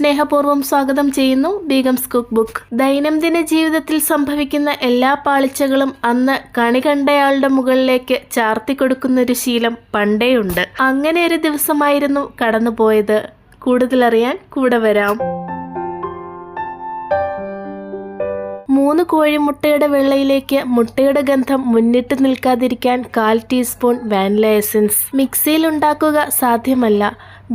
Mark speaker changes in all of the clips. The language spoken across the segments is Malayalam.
Speaker 1: സ്നേഹപൂർവം സ്വാഗതം ചെയ്യുന്നു ബീഗംസ് കുക്ക് ബുക്ക് ദൈനംദിന ജീവിതത്തിൽ സംഭവിക്കുന്ന എല്ലാ പാളിച്ചകളും അന്ന് കണി കണ്ടയാളുടെ മുകളിലേക്ക് ചാർത്തി കൊടുക്കുന്ന ഒരു ശീലം പണ്ടേയുണ്ട്. അങ്ങനെ ഒരു ദിവസമായിരുന്നു കടന്നുപോയത്. കൂടുതലറിയാൻ കൂടെ വരാം. മൂന്ന് കോഴിമുട്ടയുടെ വെള്ളയിലേക്ക് മുട്ടയുടെ ഗന്ധം മുന്നിട്ട് നിൽക്കാതിരിക്കാൻ കാൽ ടീസ്പൂൺ വാനില എസൻസ്. മിക്സിയിൽ ഉണ്ടാക്കുക സാധ്യമല്ല.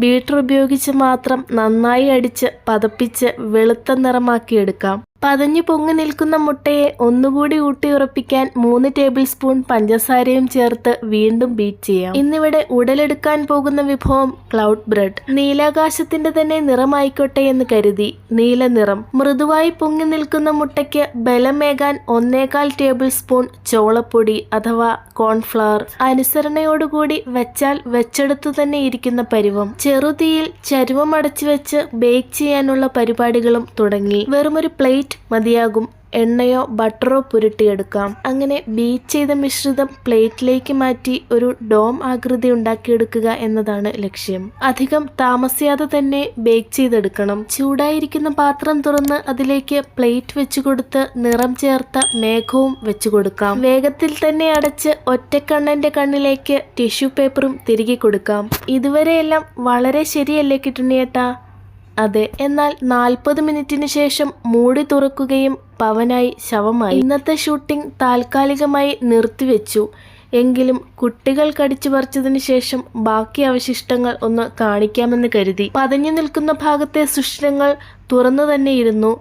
Speaker 1: ബീറ്റർ ഉപയോഗിച്ച് മാത്രം നന്നായി അടിച്ച് പതപ്പിച്ച് വെളുത്ത നിറമാക്കിയെടുക്കാം. പതഞ്ഞു പൊങ്ങി നിൽക്കുന്ന മുട്ടയെ ഒന്നുകൂടി ഊട്ടി ഉറപ്പിക്കാൻ മൂന്ന് ടേബിൾ സ്പൂൺ പഞ്ചസാരയും ചേർത്ത് വീണ്ടും ബീറ്റ് ചെയ്യാം. ഇന്നിവിടെ ഉടലെടുക്കാൻ പോകുന്ന വിഭവം ക്ലൗഡ് ബ്രെഡ്. നീലാകാശത്തിന്റെ തന്നെ നിറമായിക്കോട്ടെ എന്ന് കരുതി നീല നിറം. മൃദുവായി പൊങ്ങി നിൽക്കുന്ന മുട്ടയ്ക്ക് ബലമേകാൻ ഒന്നേകാൽ ടേബിൾ സ്പൂൺ ചോളപ്പൊടി അഥവാ കോൺഫ്ലവർ. അനുസരണയോടുകൂടി വെച്ചാൽ വെച്ചെടുത്തു തന്നെ ഇരിക്കുന്ന പരുവം. ചെറുതീയിൽ ചരുവം അടച്ചു വെച്ച് ബേക്ക് ചെയ്യാനുള്ള പരിപാടികളും തുടങ്ങി. വെറുമൊരു പ്ലേറ്റ് മതിയാകും. എണ്ണയോ ബട്ടറോ പുരട്ടിയെടുക്കാം. അങ്ങനെ ബീറ്റ് ചെയ്ത മിശ്രിതം പ്ലേറ്റിലേക്ക് മാറ്റി ഒരു ഡോം ആകൃതി ഉണ്ടാക്കിയെടുക്കുക എന്നതാണ് ലക്ഷ്യം. അധികം താമസിയാതെ തന്നെ ബേക്ക് ചെയ്തെടുക്കണം. ചൂടായിരിക്കുന്ന പാത്രം തുറന്ന് അതിലേക്ക് പ്ലേറ്റ് വെച്ചു കൊടുത്ത് നിറം ചേർത്ത മേഘവും വെച്ചു കൊടുക്കാം വേഗത്തിൽ തന്നെ അടച്ച് ഒറ്റക്കണ്ണന്റെ കണ്ണിലേക്ക് ടിഷ്യൂ പേപ്പറും തിരികെ കൊടുക്കാം. ഇതുവരെയെല്ലാം വളരെ ശരിയല്ലേ കിട്ടുണ്ണിയേട്ടാ? അതെ എന്നാൽ നാൽപ്പത് മിനിറ്റിന് ശേഷം മൂടി തുറക്കുകയും പവനായി ശവമായി. ഇന്നത്തെ ഷൂട്ടിംഗ് താൽക്കാലികമായി നിർത്തിവെച്ചു. എങ്കിലും കുട്ടികൾ കടിച്ചു പറിച്ചതിന് ശേഷം ബാക്കി അവശിഷ്ടങ്ങൾ ഒന്ന് കാണിക്കാമെന്ന് കരുതി. പതഞ്ഞു നിൽക്കുന്ന ഭാഗത്തെ സുഷിരങ്ങൾ തുറന്നു തന്നെയിരുന്നു.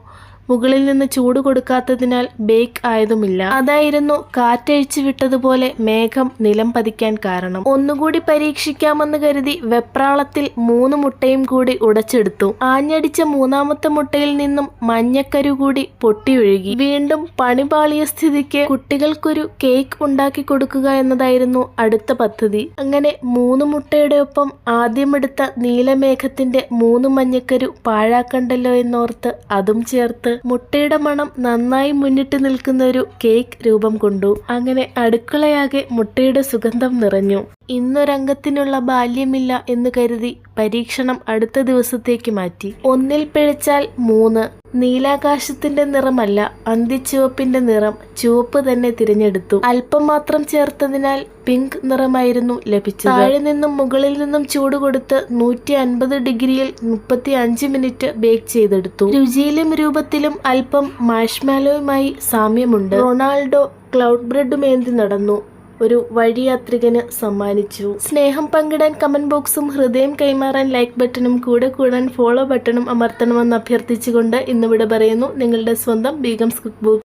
Speaker 1: മുകളിൽ നിന്ന് ചൂട് കൊടുക്കാത്തതിനാൽ ബേക്ക് ആയതുമില്ല. അതായിരുന്നു കാറ്റഴിച്ചു വിട്ടതുപോലെ മേഘം നിലം പതിക്കാൻ കാരണം. ഒന്നുകൂടി പരീക്ഷിക്കാമെന്ന് കരുതി വെപ്രാളത്തിൽ മൂന്ന് മുട്ടയും കൂടി ഉടച്ചെടുത്തു. ആഞ്ഞടിച്ച മൂന്നാമത്തെ മുട്ടയിൽ നിന്നും മഞ്ഞക്കരു കൂടി പൊട്ടിയൊഴുകി. വീണ്ടും പണിപാളിയ സ്ഥിതിക്ക് കുട്ടികൾക്കൊരു കേക്ക് ഉണ്ടാക്കി കൊടുക്കുക എന്നതായിരുന്നു അടുത്ത പദ്ധതി. അങ്ങനെ മൂന്ന് മുട്ടയുടെ ഒപ്പം ആദ്യമെടുത്ത നീലമേഘത്തിന്റെ മൂന്ന് മഞ്ഞക്കരു പാഴാക്കണ്ടല്ലോ എന്നോർത്ത് അതും ചേർത്ത് മുട്ടയുടെ മണം നന്നായി മുന്നിട്ട് നിൽക്കുന്ന ഒരു കേക്ക് രൂപം കൊണ്ടു. അങ്ങനെ അടുക്കളയാകെ മുട്ടയുടെ സുഗന്ധം നിറഞ്ഞു. ഇന്നൊരംഗത്തിനുള്ള ബാല്യമില്ല എന്ന് കരുതി പരീക്ഷണം അടുത്ത ദിവസത്തേക്ക് മാറ്റി. ഒന്നിൽ പിഴച്ചാൽ മൂന്ന്. നീലാകാശത്തിന്റെ നിറമല്ല അന്തിച്ചുവപ്പിന്റെ നിറം ചുവപ്പ് തന്നെ തിരഞ്ഞെടുത്തു. അല്പം മാത്രം ചേർത്തതിനാൽ പിങ്ക് നിറമായിരുന്നു ലഭിച്ചത്. താഴെ നിന്നും മുകളിൽ നിന്നും ചൂട് കൊടുത്ത് നൂറ്റി അൻപത് ഡിഗ്രിയിൽ മുപ്പത്തി അഞ്ച് മിനിറ്റ് ബേക്ക് ചെയ്തെടുത്തു. രുചിയിലും രൂപത്തിലും അല്പം മാഷ്മാലോയുമായി സാമ്യമുണ്ട്. റൊണാൾഡോ ക്ലൗഡ് ബ്രെഡുമേന്തി നടന്നു. ഒരു വഴിയാത്രികന് സമ്മാനിച്ചു. സ്നേഹം പങ്കിടാൻ കമന്റ് ബോക്സും ഹൃദയം കൈമാറാൻ ലൈക്ക് ബട്ടണും കൂടെ കൂടാൻ ഫോളോ ബട്ടണും അമർത്തണമെന്ന് അഭ്യർത്ഥിച്ചുകൊണ്ട് ഇന്നിവിടെ പറയുന്നു. നിങ്ങളുടെ സ്വന്തം ബീഗംസ് കുക്ക് ബുക്ക്